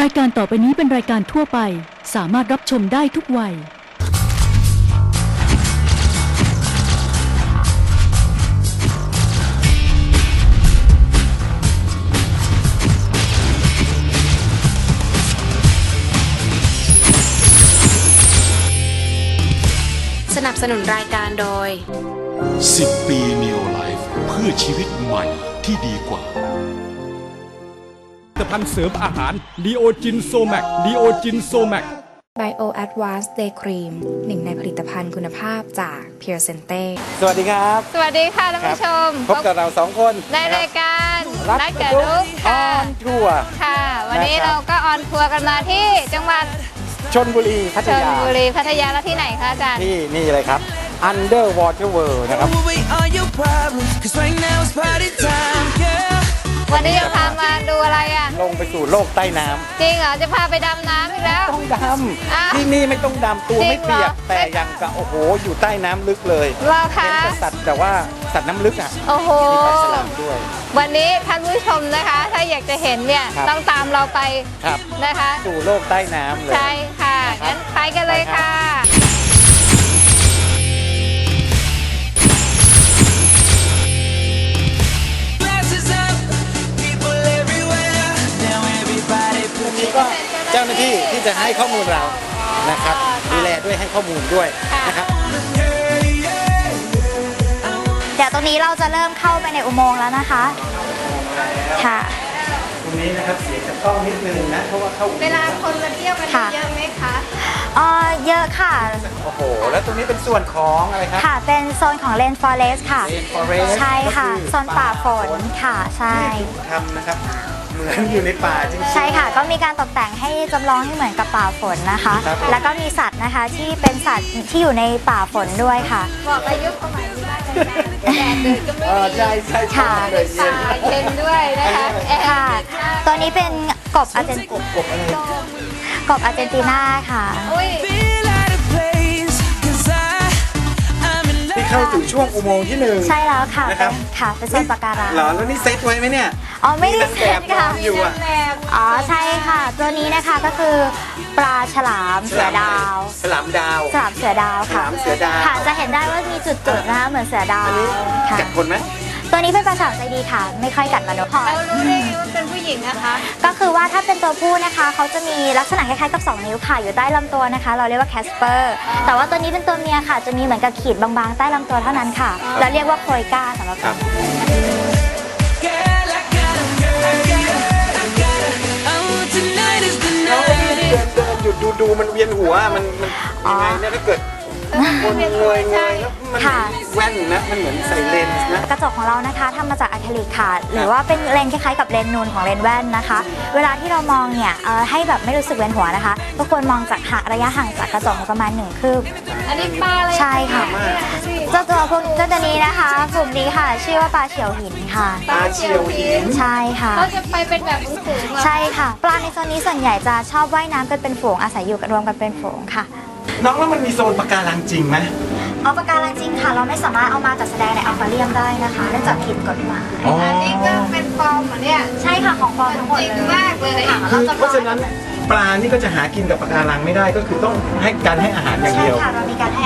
รายการต่อไปนี้เป็นรายการทั่วไป สามารถรับชมได้ทุกวัย สนับสนุนรายการโดย 10 ปี Neo Life เพื่อชีวิตใหม่ที่ดีกว่า ผลิตภัณฑ์เสริมอาหารดีโอจินโซแมกดีโอจินโซแมก Bio Advanced Day Cream หนึ่งในผลิตภัณฑ์คุณภาพจาก Pure Sente สวัสดีครับ สวัสดีค่ะท่านผู้ชม พบกับเราสองคนในรายการรักนัดกกัระบดุลูกกอค่ะอนทัวร์ค่ะ วันนี้นะครับเราก็ออนทัวร์กันมาที่จังหวัดชนบุรีพัชทลยาบุรีพัทยาแล้วที่ไหนคะอาจารย์ ที่นี่เลยครับ Underwater World นะครับ วันนี้จะพามาดูอะไรอะ ลงไปสู่โลกใต้น้จริงเหรอ จะพาไปดำน้ำอีกแล้วำต้องดอ้าวำที่นี่ไม่ต้องดำตัวจริไม่งเปียกเหรอแต่ยังกับโอ้โห อยู่ใต้น้ำลึกเลยเราเห็นคะแต่สัตว์แต่ว่าสัตว์น้ำลึกอะโอ้โห มีปลาฉลามด้วย วันนี้ท่านผู้ชมนะคะ ถ้าอยากจะเห็นเนี่ย ครับ ต้องตามเราไปครับ นะคะ สู่โลกใต้น้ำเลย ใช่ค่ะ งั้นไปกันเลยค่ะ เจ้าหน้าที่ที่จะให้ข้อมูลเรานะครับดูแลด้วยให้ข้อมูลด้วยนะครับเดี๋ยวตรงนี้เราจะเริ่มเข้าไปในอุโมงค์แล้วนะคะ ค่ะ ตรงนี้นะครับเสียงจะต้องนิดนึงนะเพราะว่าเข้าเวลาคนมาเที่ยวกันค่ะ เยอะไหมคะเอ่อเยอะค่ะ โอ้โห แล้วตรงนี้เป็นส่วนของอะไรครับ ค่ะ เป็นโซนของเลนฟอเรสค่ะ Rainforest ใช่ค่ะ ก็คือโซนป่าฝนค่ะ ใช่ทำนะครับ เหมือนอยู่ในป่าจริงๆ ใช่ค่ะก็มีการตกแต่งให้จำลองให้เหมือนกับป่าฝนนะคะ ครับแล้วก็มีสัตว์นะคะที่เป็นสัตว์ที่อยู่ในป่าฝนด้วยค่ะ บอกอายุสมัยนี้ได้เลยนะแดดเดือดก็ไม่เออมีใช่ใช่ใช่ค่ะ เลยเย็นป่าเย็นด้วยนะคะแอร์ค่ะ ตัวนี้เป็นกบอาร์เจนกบกบอะไรกบอาร์เจนตินาค่ะ อุ้ย เข้าสู่ช่วงอุโมงค์ที่หนึ่ง ใช่แล้วค่ะนะครับ เป็นค่ะเป็นโซนปะการังเหรอแล้วนี่เซตไว้ไหมเนี่ย อ๋อไม่ได้นางเซ็แบบตค่ะนอนอยู่อะอ๋อใช่ค่ะ ตัวนี้นะคะก็คือปลาฉลามเสือดาว ฉลามดาว ฉลามเสือดาวค่ะฉลามเสือดาว ค่ะจะเห็นได้ว่ามีจุดๆนะคะเหมือนเสือดาวอันนี้ค่ะ กัดคนไหม ตัวนี้เป็นปลาฉลามใจดีค่ะ ไม่ค่อยกัดมนุษย์เรารู้ได้ไงว่าเป็นผู้หญิงนะคะ ก็คือว่าถ้าเป็นตัวผู้นะคะเขาจะมีลักษณะคล้ายๆกับ 2 นิ้วค่ะอยู่ใต้ลำตัวนะคะ เราเรียกว่าแคสเปอร์แต่ว่าตัวนี้เป็นตัวเมียค่ะ จะมีเหมือนกับขีดบางๆใต้ลำตัวเท่านั้นค่ะเราเรียกว่าโคยก้าสำหรับครับ Girl, I got him, girl, I got him, I got him. Oh, tonight is the แล้วไอ้ night. ที่เดินเดินหยุดดูดูมันเวียนหัวมันมันยังไงเนี่ยถ้าเกิด คนเงยเงยแล้วมันเหมือนแว่นนะ มันเหมือนใส่เลนส์นะ กระจกของเรานะคะทำมาจากอะคริลิกค่ะ หรือว่าเป็นเลนส์คล้ายๆกับเลนส์นูนของเลนส์แว่นนะคะ เวลาที่เรามองเนี่ยเอ่อให้แบบไม่รู้สึกเวียนหัวนะคะ ก็ควรมองจากห่างระยะห่างจากกระจกประมาณหนึ่งคืบ อันนี้ปลาอะไรใช่ค่ะ เจ้าตัวพวกเจ้าตัวนี้นะคะกลุ่มนี้ค่ะ ชื่อว่าปลาเฉียวหินค่ะ ปลาเฉียวหิน ใช่ค่ะ เขาจะไปเป็นแบบฝูงๆเหรอ ใช่ค่ะ ปลาในโซนนี้ส่วนใหญ่จะชอบว่ายน้ำกันเป็นฝูงอาศัยอยู่กันรวมกันเป็นฝูงค่ะ น้องแล้วมันมีโซนปะการังจริงไหมเอาปากการังจริงค่ะ เราไม่สามารถเอามาจัดแสดงในอัลฟาเรียมได้นะคะเนื่องจากผิดกฎหมายอันนี้ก็เป็นฟอร์มเหรอเนี่ยใช่ค่ะของปลอมทั้งหมดจริงเลยมากเลยค่ะคืเราอจะเพราะฉะนั้นปลานี่ก็จะหากินกับปะการังไม่ได้ก็คือต้องให้การให้อาหารอย่างใช่เดียว ค่ะเรามีการให้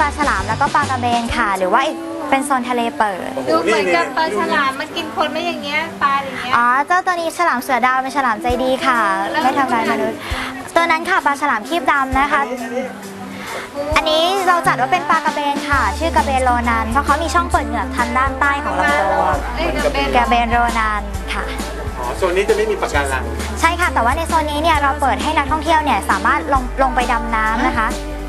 ป็นโซนปลาฉลามแล้วก็ปลากระเบนค่ะ หรือว่าอีกเป็นโซนทะเลเปิด ดูเหมือนกับปลาฉลามมันกินคนไม่อย่างเงี้ยปลาอย่างเงี้ย อ๋อเจ้าตัวนี้ฉลามเสือดาวเป็นฉลามใจดีค่ะ แล้วไม่ทำร้ายมนุษย์ ตัวนั้นค่ะปลาฉลามคีบดำนะคะ อันนี้เราจัดว่าเป็นปลากระเบนค่ะ ชื่อกระเบนโรนันเพราะเขามีช่องเปิดเหงือกทางด้านใต้ของลำตัวเอ้ยกระเบน กระเบนโรนันค่ะ อ๋อโซนนี้จะไม่มีปะการัง ใช่ค่ะ แต่ว่าในโซนนี้เนี่ยเราเปิดให้นักท่องเที่ยวเนี่ยสามารถลงลงไปดำน้ำนะคะ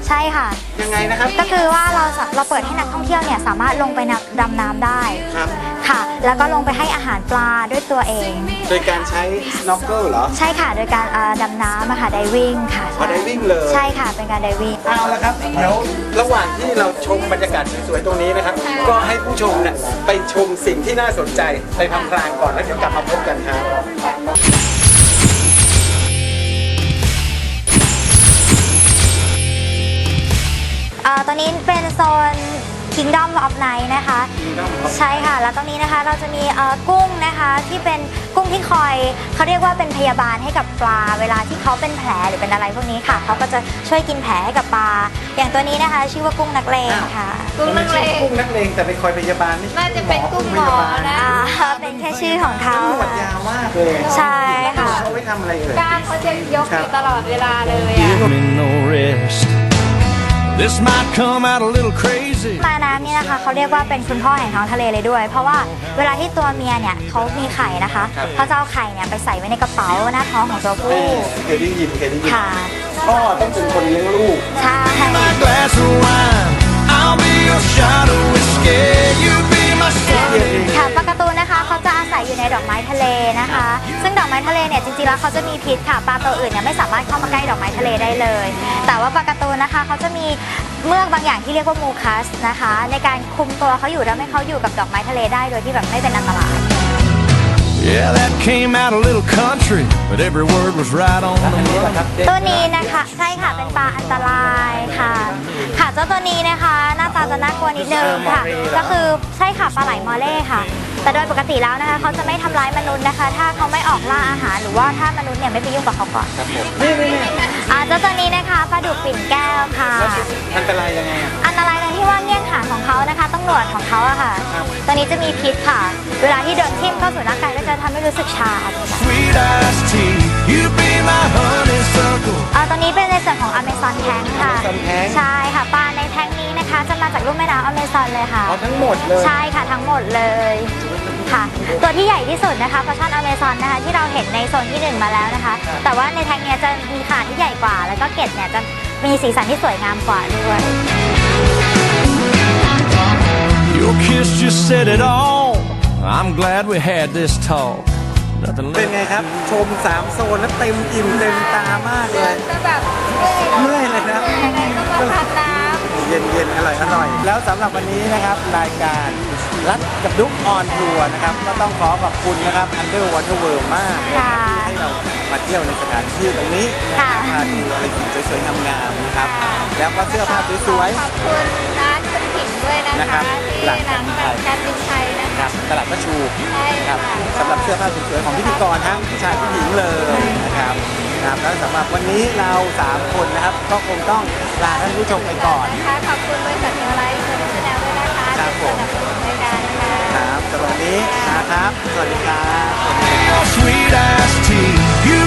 ใช่ค่ะ ยังไงนะครับ ก็คือว่าเราสะเราเปิดให้นักท่องเที่ยวเนี่ยสามารถลงไปนำดำน้ำได้ครับ ค่ะ แล้วก็ลงไปให้อาหารปลาด้วยตัวเอง โดยการใช้ snorkel เหรอใช่ค่ะโดยการเอ่อดำน้ำอะค่ะไดวิ่งค่ะอ๋อ diving เลยใช่ค่ะเป็นการไดวิ่ง เอาละครับเดี๋ยวระหว่างที่เราชมบรรยากาศสวยๆตรงนี้นะครับ ก็ให้ผู้ชมเนี่ยไปชมสิ่งที่น่าสนใจไปพลางๆก่อนแล้วเดี๋ยวกลับมาพบกันครับ นี้เป็นโซน Kingdom of Night นะคะ ใช่ค่ะ แล้วตรงนี้นะคะเราจะมีเอ่อกุ้งนะคะที่เป็นกุ้งที่คอยเขาเรียกว่าเป็นพยาบาลให้กับปลา เวลาที่เขาเป็นแผลหรือเป็นอะไรพวกนี้ค่ะเขาก็จะช่วยกินแผลให้กับปลา อย่างตัวนี้นะคะ ชื่อว่ากุ้งนักเลงค่ะ กุ้งนักเลงกุ้งนักเลงแต่ไปคอยพยาบาลนี่น่าจะเป็นกุ้งหมอนะอ่าเป็นแค่ชื่อของเขาหนวดยาวมากเลยใช่ค่ะเขาไว้ทำอะไรเอ่ยกล้ามเขาจะยกอยู่ตลอดเวลาเลยอะ This might come out a little crazy. ปลาน้ำนี่นะคะเขาเรียกว่าเป็นคุณพ่อแห่งท้องทะเลเลยด้วย เพราะว่าเวลาที่ตัวเมียเนี่ยเขามีไข่นะคะเขาจะเอาไข่เนี่ยไปใส่ไว้ในกระเป๋าหน้าท้องของตัวผู้เคยได้ยินเคยได้ยินค่ะพ่อต้องเป็นคนเลี้ยงลูกใช่ My glass of wine. I'll be your shot of whiskey. You be my sun. ค่ะปลาการ์ตูนนะคะเขาจะอาศัยอยู่ในดอกไม้ทะเลนะคะ ซึ่งดอกไม้ทะเลเนี่ยจริงๆแล้วเขาจะมีพิษค่ะปลาตัวอื่นเนี่ยไม่สามารถเข้ามาใกล้ดอกไม้ทะเลได้เลย แต่ว่าปลาการ์ตูนนะคะเขาจะมีเมือกบางอย่างที่เรียกว่ามูคัสนะคะ ในการคุมตัวเขาอยู่แล้วให้เขาอยู่กับดอกไม้ทะเลได้โดยที่แบบไม่เป็นอันตราย Yeah, that came out a little country, but every word was right on อัน the นี้แหละ money. ครับเด็กตัวนี้นะคะใช่ค่ะเป็นปลาอันตรายค่ะค่ะเจ้าตัวนี้นะคะหน้าตาจะน่ากลัวนิดนึงค่ะ ก็คือใช่ค่ะปลาไหลมอเล่ค่ะ แต่โดยปกติแล้วนะคะเขาจะไม่ทำร้ายมนุษย์นะคะ ถ้าเขาไม่ออกล่าอาหารหรือว่าถ้ามนุษย์เนี่ยไม่ไปยุ่งกับเขาก่อนครับผมนี่นี่นี่อ่าเจ้าตัวนี้นะคะปลาดุกปิ่นแก้วค่ะแล้วอันตรายยังไงอะ อันตรายตรงที่ว่าเงี้ยงหางของเขานะคะต้องหนวดของเขาอะค่ะตัวนี้จะมีพิษค่ะ เวลาที่โดนทิ่มเข้าสู่ร่างกายก็จะทำให้รู้สึกชาค่ะ Sweet iced tea. You be my honeysuckle. มาจากลุ่มแม่น้ำอเมซอนเลยค่ะ เอาทั้งหมดเลย ใช่ค่ะทั้งหมดเลยค่ะ ตัวที่ใหญ่ที่สุดนะคะปลาช่อนอเมซอนนะคะที่เราเห็นในโซนที่หนึ่งมาแล้วนะคะแต่ว่าในแทงเนี้ยจะมีขนาดที่ใหญ่กว่า แล้วก็เกล็ดเนี่ยจะมีสีสันที่สวยงามกว่าด้วย Your kiss just said it all. I'm glad we had this talk. Nothing เป็น left. ไงครับ ชมสามโซนแล้วเต็มอิ่มเต็มตามากเลย อร่อยอร่อย แล้วสำหรับวันนี้นะครับรายการรัดกับดุกออนทัวร์นะครับก็ต้องขอขอบคุณนะครับ Underwater World มากเลยนะครับค่ะที่ให้เรามาเที่ยวในสถานที่ตรงนี้นะคค่ะรับพาดูอะไรสิ่งสวยๆงามๆนะครับ แล้วก็เสื้อผ้าสวย ขอบคุณร้านคุณผิงด้วยนะนะครัคะบที่หลังร้านการบินไทยนะๆคะครับตลาดพระชูใช่ครับค่ะ สำหรับเสื้อผ้าสวยๆของพิธีกรทั้งผู้ชายผู้หญิงเลยนะครับครับแล้วสำหรับวันนี้เราสามคนนะครับก็คงต้อง ลาท่านผู้ชมไปก่อนนะคะขอบคุณบริษัทเนวไลท์เซอร์วิสแนลด้วยนะคะครับผม ที่สนับสนุนรายการนะคะ ครับสำหรับวันนี้นะครับ สวัสดีครับ Sweet iced tea. You